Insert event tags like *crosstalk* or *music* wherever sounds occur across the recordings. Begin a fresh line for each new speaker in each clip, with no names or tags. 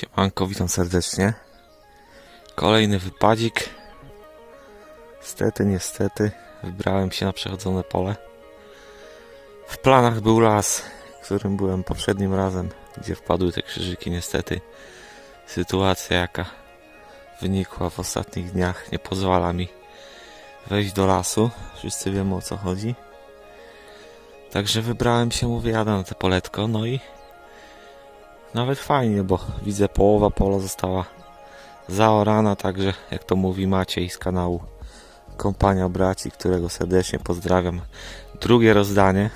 Siemanko, witam serdecznie. Kolejny wypadzik. Niestety, niestety, wybrałem się na przechodzone pole. W planach był las, którym byłem poprzednim razem, gdzie wpadły te krzyżyki. Niestety, sytuacja jaka wynikła w ostatnich dniach nie pozwala mi wejść do lasu. Wszyscy wiemy o co chodzi. Także wybrałem się, mówię, jadę na te poletko, no i nawet fajnie, bo widzę połowa pola została zaorana, także jak to mówi Maciej z kanału Kompania Braci, którego serdecznie pozdrawiam. Drugie rozdanie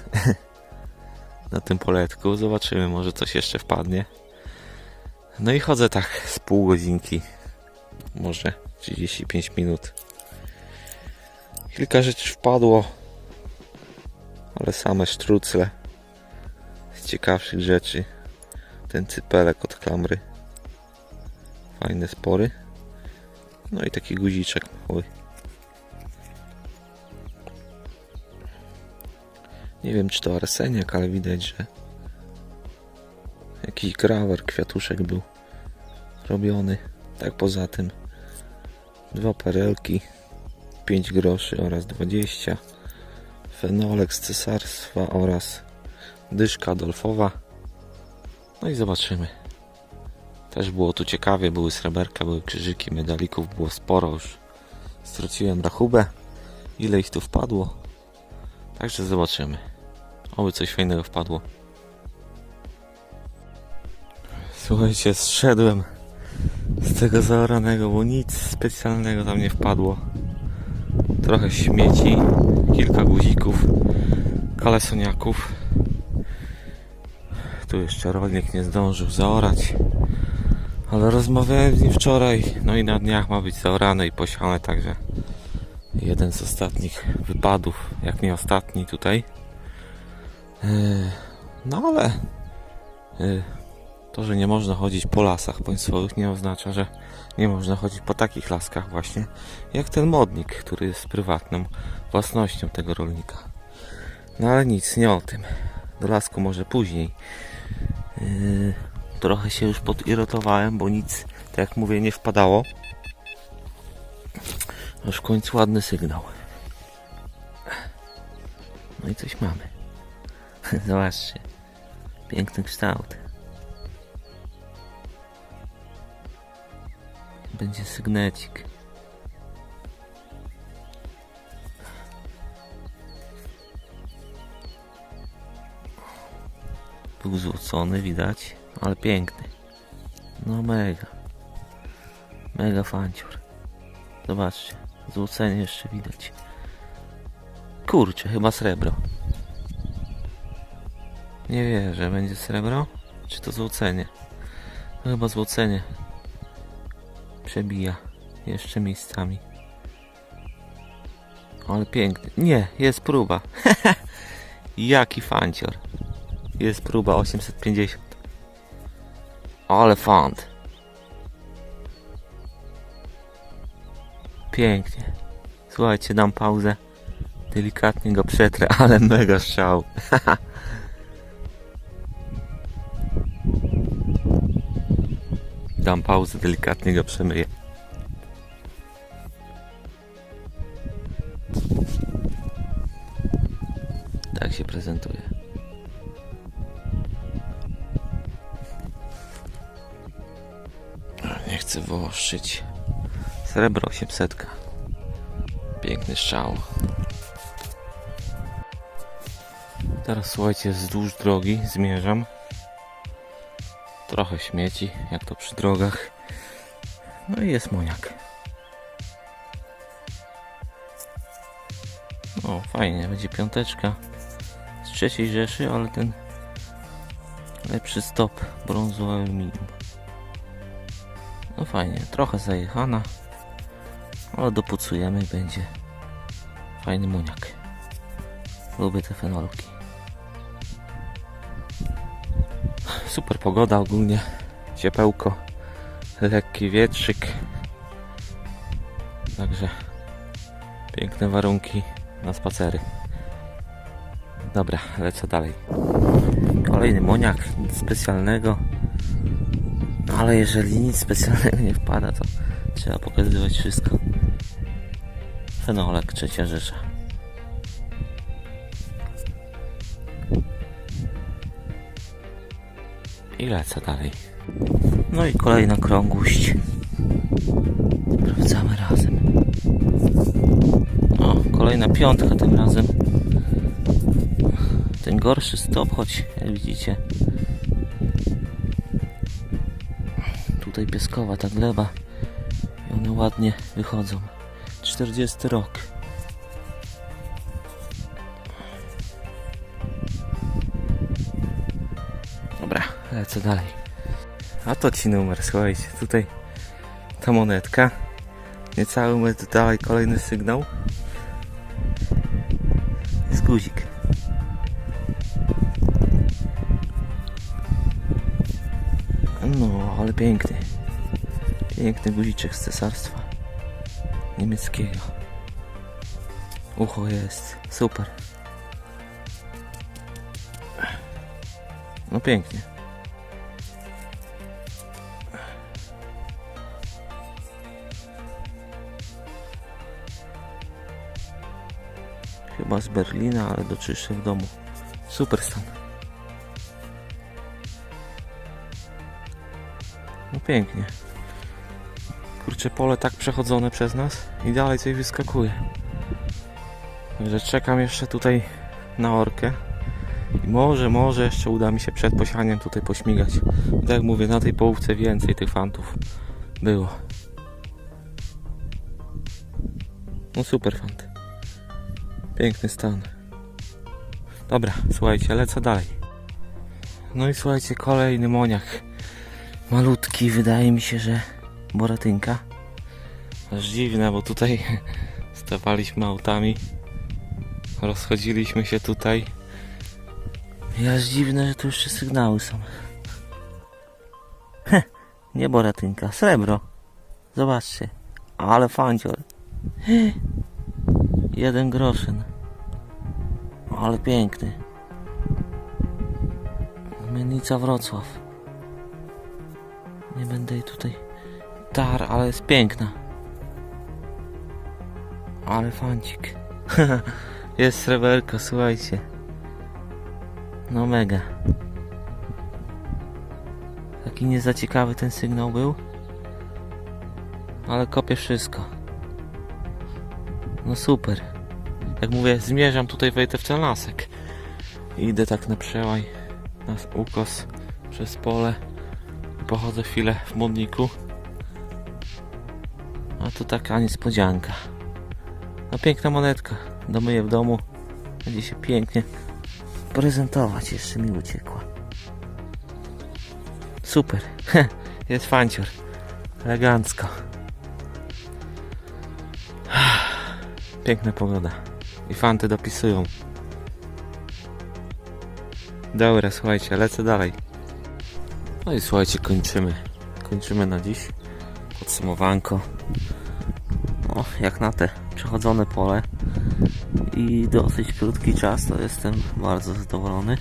*laughs* na tym poletku. Zobaczymy, może coś jeszcze wpadnie. No i chodzę tak z pół godzinki, może 35 minut. Kilka rzeczy wpadło, ale same sztrucle z ciekawszych rzeczy ten cypelek od klamry. Fajne spory. No i taki guziczek mały. Nie wiem czy to arseniak, ale widać, że jakiś grawer, kwiatuszek był robiony. Tak poza tym dwa perelki, 5 groszy oraz 20 fenolek z cesarstwa oraz dyszka dolfowa no i zobaczymy. Też było tu ciekawie, były sreberka, były krzyżyki, medalików było sporo już. Straciłem rachubę, ile ich tu wpadło. Także zobaczymy. Oby coś fajnego wpadło. Słuchajcie, zszedłem z tego zaoranego, bo nic specjalnego tam nie wpadło. Trochę śmieci, kilka guzików, kalesoniaków. Tu jeszcze rolnik nie zdążył zaorać. Ale rozmawiałem z nim wczoraj, no i na dniach ma być zaorane i posiane, także jeden z ostatnich wypadów, jak nie ostatni tutaj. Yy, No ale yy, to, że nie można chodzić po lasach państwowych nie oznacza, że nie można chodzić po takich laskach właśnie, jak ten modnik, który jest prywatną własnością tego rolnika. No ale nic, nie o tym. Do lasku może później. Yy, trochę się już podirytowałem, bo nic, tak jak mówię, nie wpadało. Aż w końcu ładny sygnał. No i coś mamy. *laughs* Zobaczcie. Piękny kształt. Będzie sygnecik. Był złocony, widać, ale piękny. No mega. Mega fancior. Zobaczcie, złocenie jeszcze widać. Kurczę, chyba srebro. Nie wierzę, będzie srebro? Czy to złocenie? No chyba złocenie. Przebija jeszcze miejscami. Ale piękny. Nie, jest próba. *laughs* Jaki fancior. Jest próba 850. Ale fant. Pięknie. Słuchajcie, dam pauzę. Delikatnie go przetrę, *laughs* ale mega strzał. *laughs* dam pauzę, delikatnie go przemyję. Chcę wyłoszczyć. Srebro 800. Piękny strzał. Teraz słuchajcie, wzdłuż drogi zmierzam. Trochę śmieci, jak to przy drogach. No i jest moniak. O, fajnie, będzie piąteczka z trzeciej Rzeszy, ale ten lepszy stop brązu aluminium. No fajnie, trochę zajechana, ale dopucujemy i będzie fajny muniak. Lubię te fenolki. Super pogoda ogólnie, ciepełko, lekki wietrzyk. Także piękne warunki na spacery. Dobra, lecę dalej. Kolejny moniak, specjalnego. No ale jeżeli nic specjalnego nie wpada, to trzeba pokazywać wszystko. Fenolek, trzecia rzesza. I lecę dalej. No i kolejna krągłość. Sprawdzamy razem. O, kolejna piątka tym razem. Ten gorszy stop, choć jak widzicie. Tutaj pieskowa ta gleba. I one ładnie wychodzą. 40 rok. Dobra, lecę dalej. A to ci numer, słuchajcie, tutaj ta monetka. Niecały metr dalej kolejny sygnał. Jest guzik. No, ale piękny. Piękny guziczek z cesarstwa niemieckiego. Ucho jest, super. No pięknie. Chyba z Berlina, ale doczyszczę w domu. Super stan. Pięknie. Kurczę, pole tak przechodzone przez nas i dalej coś wyskakuje. Także czekam jeszcze tutaj na orkę. I może, może jeszcze uda mi się przed posianiem tutaj pośmigać. Tak jak mówię, na tej połówce więcej tych fantów było. No super fant. Piękny stan. Dobra, słuchajcie, lecę dalej. No i słuchajcie, kolejny moniak. Malutki, wydaje mi się, że boratynka. Aż dziwne, bo tutaj *laughs* stawaliśmy autami. Rozchodziliśmy się tutaj. I aż dziwne, że tu jeszcze sygnały są. Heh, nie boratynka, srebro. Zobaczcie. Ale fancior. Jeden groszyn. Ale piękny. Mennica Wrocław. Nie będę jej tutaj tar, ale jest piękna. Ale fancik. *laughs* jest sreberko, słuchajcie. No mega. Taki nie za ciekawy ten sygnał był. Ale kopię wszystko. No super. Jak mówię, zmierzam tutaj, wejdę w ten lasek. Idę tak na przełaj, na ukos, przez pole. Pochodzę chwilę w modniku. A tu taka niespodzianka. No piękna monetka. Domyję w domu. Będzie się pięknie prezentować. Jeszcze mi uciekła. Super. Jest fancior. Elegancko. Piękna pogoda. I fanty dopisują. Dobra, słuchajcie, lecę dalej. No i słuchajcie, kończymy. Kończymy na dziś. Podsumowanko. No, jak na te przechodzone pole i dosyć krótki czas, to jestem bardzo zadowolony.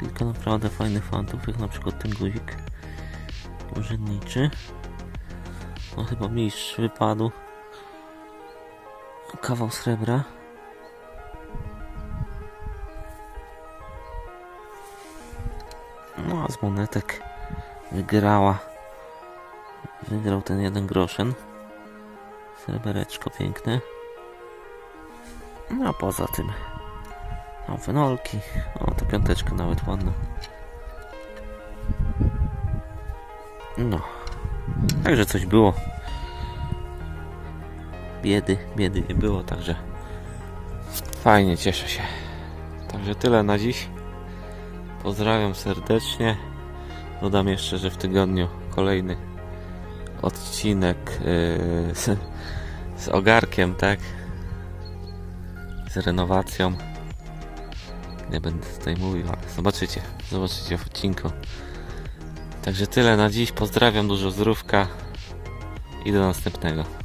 Kilka naprawdę fajnych fantów, jak na przykład ten guzik urzędniczy. No chyba mistrz wypadł. Kawał srebra. No a z monetek wygrała. Wygrał ten jeden groszen. Srebereczko piękne. No a poza tym. Mam fenolki. O, to piąteczka nawet ładna. No. Także coś było. Biedy, biedy nie było, także fajnie, cieszę się. Także tyle na dziś. Pozdrawiam serdecznie. Dodam jeszcze, że w tygodniu kolejny odcinek yy, z, *laughs* z ogarkiem, tak? Z renowacją. Nie będę tutaj mówił, ale zobaczycie, zobaczycie w odcinku. Także tyle na dziś. Pozdrawiam, dużo zdrówka i do następnego.